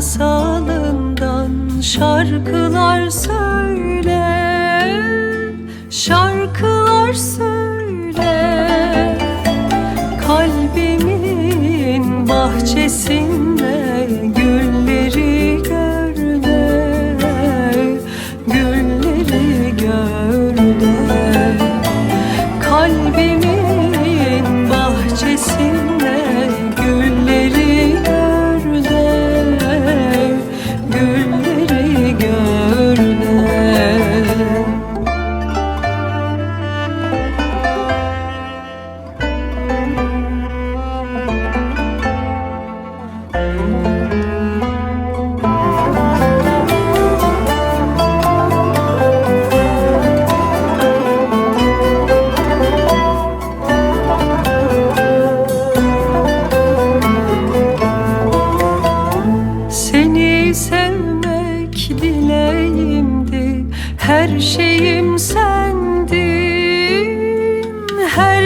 masalından şarkılar söyle Şarkılar söyle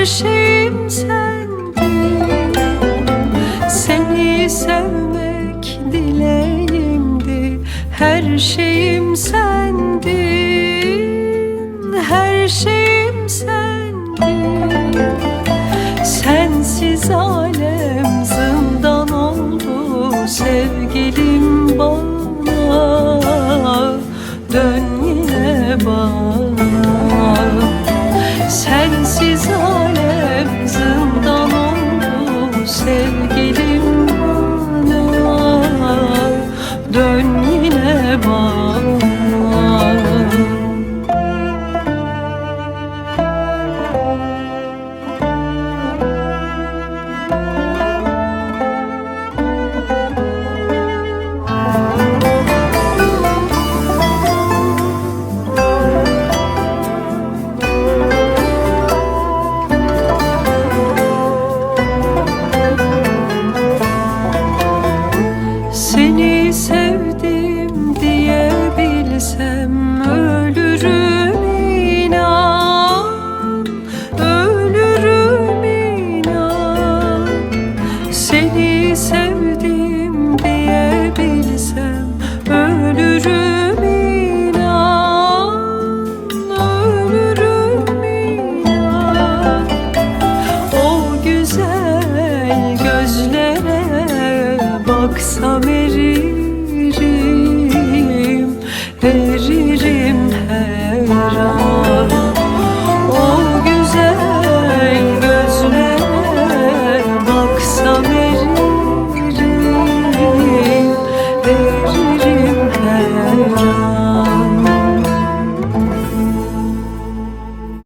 Her şeyim sendin Seni sevmek dileğimdi. Her şeyim sendin. Her şeyim sendin. Sensiz alem zindan oldu sevgilim bana. Dön yine bana sevgilim bana Dön yine bana Hey.